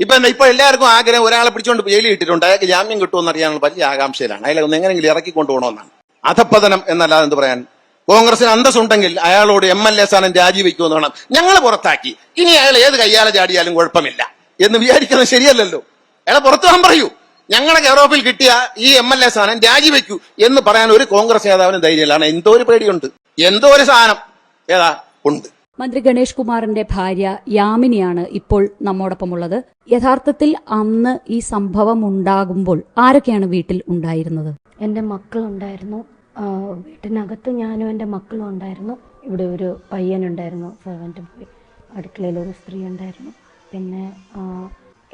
ഇപ്പൊ ഇപ്പൊ എല്ലാവർക്കും ആഗ്രഹം ഒരാളെ പിടിച്ചുകൊണ്ട് ജയിലിൽ ഇട്ടിട്ടുണ്ട്. അയാൾക്ക് ജാമ്യം കിട്ടുമെന്ന് അറിയാനുള്ള വലിയ ആകാംക്ഷയിലാണ്. അയാളെ ഒന്ന് എങ്ങനെയെങ്കിലും ഇറക്കി കൊണ്ടുപോകണമെന്നാണ്. അധപ്പതനം എന്നല്ലാതെ എന്ത് പറയാൻ? കോൺഗ്രസിന് അന്തസ്സുണ്ടെങ്കിൽ അയാളോട് എം എൽ എ സ്ഥാനം രാജിവെക്കുമെന്ന് വേണം. ഞങ്ങൾ പുറത്താക്കി. ഇനി അയാൾ ഏത് കയ്യാലെ ചാടിയാലും കുഴപ്പമില്ല എന്ന് വിചാരിക്കുന്നത് ശരിയല്ലല്ലോ. അയാളെ പുറത്തു പോകാൻ പറയൂ. ഞങ്ങളുടെ യൂറോപ്പിൽ കിട്ടിയ ഈ എം എൽ എ സ്ഥാനം രാജിവെക്കൂ എന്ന് പറയാൻ ഒരു കോൺഗ്രസ് നേതാവിന് ധൈര്യമില്ലാണ് എന്തോ ഒരു പേടിയുണ്ട്. എന്തോ ഒരു സാധനം. ഏതാ? ഉണ്ട്. മന്ത്രി ഗണേഷ് കുമാറിന്റെ ഭാര്യ യാമിനിയാണ് ഇപ്പോൾ നമ്മോടൊപ്പമുള്ളത്. യഥാർത്ഥത്തിൽ അന്ന് ഈ സംഭവം ഉണ്ടാകുമ്പോൾ ആരൊക്കെയാണ് വീട്ടിൽ ഉണ്ടായിരുന്നത്? എന്റെ മക്കളുണ്ടായിരുന്നു. വീട്ടിനകത്ത് ഞാനും എന്റെ മക്കളും ഉണ്ടായിരുന്നു. ഇവിടെ ഒരു പയ്യനുണ്ടായിരുന്നു സെവന്റ് പോയി അടുക്കളയിൽ ഒരു സ്ത്രീ ഉണ്ടായിരുന്നു. പിന്നെ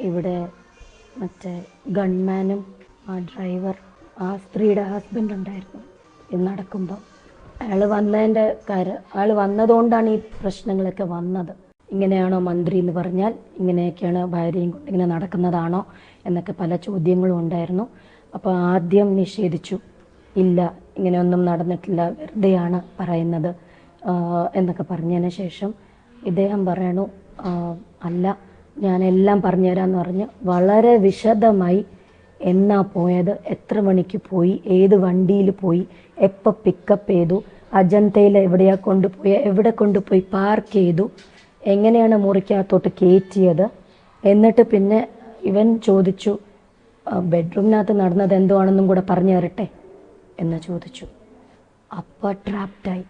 ഇവിടെ മറ്റേ ഗൺമാനും ഡ്രൈവർ ആ സ്ത്രീയുടെ ഹസ്ബൻഡ് ഉണ്ടായിരുന്നു. നടക്കുമ്പോൾ അയാൾ വന്നതിന്റെ കാര്യം അയാൾ വന്നതുകൊണ്ടാണ് ഈ പ്രശ്നങ്ങളൊക്കെ വന്നത്. ഇങ്ങനെയാണോ മന്ത്രി എന്ന് പറഞ്ഞാൽ ഇങ്ങനെയൊക്കെയാണ് ഭാര്യയും ഇങ്ങനെ നടക്കുന്നതാണോ എന്നൊക്കെ പല ചോദ്യങ്ങളും ഉണ്ടായിരുന്നു. അപ്പോൾ ആദ്യം നിഷേധിച്ചു. ഇല്ല ഇങ്ങനെയൊന്നും നടന്നിട്ടില്ല വെറുതെയാണ് പറയുന്നത് എന്നൊക്കെ പറഞ്ഞതിന് ശേഷം ഇദ്ദേഹം പറയണു അല്ല ഞാൻ എല്ലാം പറഞ്ഞുതരാമെന്ന് പറഞ്ഞ് വളരെ വിശദമായി എന്നാ പോയത് എത്ര മണിക്ക് പോയി ഏത് വണ്ടിയിൽ പോയി എപ്പോൾ പിക്കപ്പ് ചെയ്തു അജന്തയിൽ എവിടെയാ കൊണ്ടുപോയി എവിടെ കൊണ്ടുപോയി പാർക്ക് ചെയ്തു എങ്ങനെയാണ് മുറിക്കകത്തോട്ട് കയറ്റിയത്? എന്നിട്ട് പിന്നെ ഇവൻ ചോദിച്ചു "ആ, ബെഡ്റൂമിനകത്ത് നടന്നത് എന്തോ ആണെന്നും കൂടെ പറഞ്ഞു തരട്ടെ? എന്ന് ചോദിച്ചു. അപ്പോൾ ട്രാപ്റ്റായി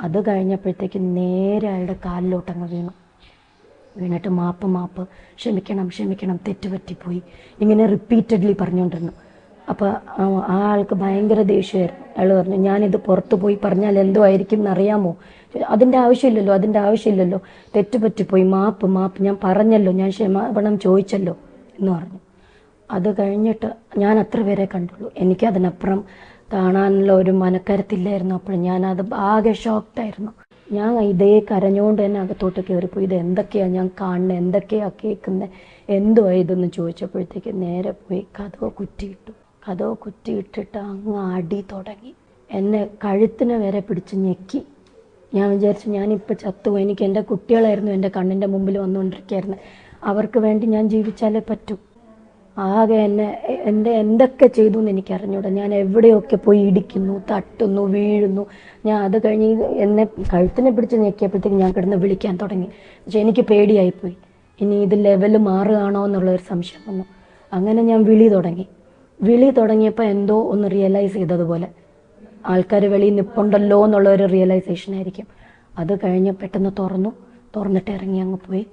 അത് കഴിഞ്ഞപ്പോഴത്തേക്ക് നേരെ അയാളുടെ കാലിലോട്ടങ്ങ് വീണു. വീണിട്ട് മാപ്പ് മാപ്പ് ക്ഷമിക്കണം ക്ഷമിക്കണം തെറ്റുപറ്റിപ്പോയി. ഇങ്ങനെ റിപ്പീറ്റഡ്ലി പറഞ്ഞുകൊണ്ടിരുന്നു. അപ്പോൾ ആ ആൾക്ക് ഭയങ്കര ദേഷ്യമായിരുന്നു. അയാൾ പറഞ്ഞു ഞാനിത് പുറത്ത് പോയി പറഞ്ഞാൽ എന്തോ ആയിരിക്കും എന്നറിയാമോ അതിന്റെ ആവശ്യമില്ലല്ലോ അതിന്റെ ആവശ്യമില്ലല്ലോ. തെറ്റുപറ്റിപ്പോയി മാപ്പ് മാപ്പ്. ഞാൻ പറഞ്ഞല്ലോ ഞാൻ ക്ഷമാപണം ചോദിച്ചല്ലോ എന്ന് പറഞ്ഞു. അത് കഴിഞ്ഞിട്ട് ഞാൻ അത്ര പേരെ കണ്ടുള്ളൂ. എനിക്ക് അതിനപ്പുറം കാണാനുള്ള ഒരു മനക്കരത്തില്ലായിരുന്നു അപ്പോൾ ഞാനത് ആകെ ഷോക്ക്ഡായിരുന്നു ഞാൻ ഇതേ കരഞ്ഞുകൊണ്ട് തന്നെ അകത്തോട്ട് കയറിപ്പോയി. ഇത് എന്തൊക്കെയാണ് ഞാൻ കാണുന്നത് എന്തൊക്കെയാണ് കേൾക്കുന്നത് എന്തുവാ ഇതെന്ന് ചോദിച്ചപ്പോഴത്തേക്ക് നേരെ പോയി കഥ കുറ്റിയിട്ടു. കഥവ് കുറ്റിയിട്ടിട്ട് അങ്ങ് അടി തുടങ്ങി. എന്നെ കഴുത്തിനെ വരെ പിടിച്ച് ഞെക്കി. ഞാൻ വിചാരിച്ചു ഞാനിപ്പോൾ ചത്തു എനിക്ക് എന്റെ കുട്ടികളായിരുന്നു എന്റെ കണ്ണിന്റെ മുമ്പിൽ വന്നുകൊണ്ടിരിക്കുകയായിരുന്നു അവർക്ക് വേണ്ടി ഞാൻ ജീവിച്ചാലേ പറ്റൂ. ആകെ എന്നെ എന്റെ എന്തൊക്കെ ചെയ്തു എന്ന് എനിക്ക് അറിഞ്ഞൂടാ ഞാൻ എവിടെയൊക്കെ പോയി ഇടിക്കുന്നു തട്ടുന്നു വീഴുന്നു. ഞാൻ അത് കഴിഞ്ഞ് എന്നെ കഴുത്തിനെ പിടിച്ച് ഞെക്കിയപ്പോഴത്തേക്ക് ഞാൻ കിടന്ന് വിളിക്കാൻ തുടങ്ങി. പക്ഷെ എനിക്ക് പേടിയായിപ്പോയി. ഇനി ഇത് ലെവൽ മാറുകയാണോ എന്നുള്ളൊരു സംശയം വന്നു. അങ്ങനെ ഞാൻ വിളി തുടങ്ങി. വിളി തുടങ്ങിയപ്പോൾ എന്തോ ഒന്ന് റിയലൈസ് ചെയ്തതുപോലെ. ആൾക്കാർ വെളിയിൽ നിൽപ്പുണ്ടല്ലോ എന്നുള്ള ഒരു റിയലൈസേഷൻ ആയിരിക്കും. അത് കഴിഞ്ഞ് പെട്ടെന്ന് തുറന്നു. തുറന്നിട്ട് ഇറങ്ങി അങ്ങ് പോയി.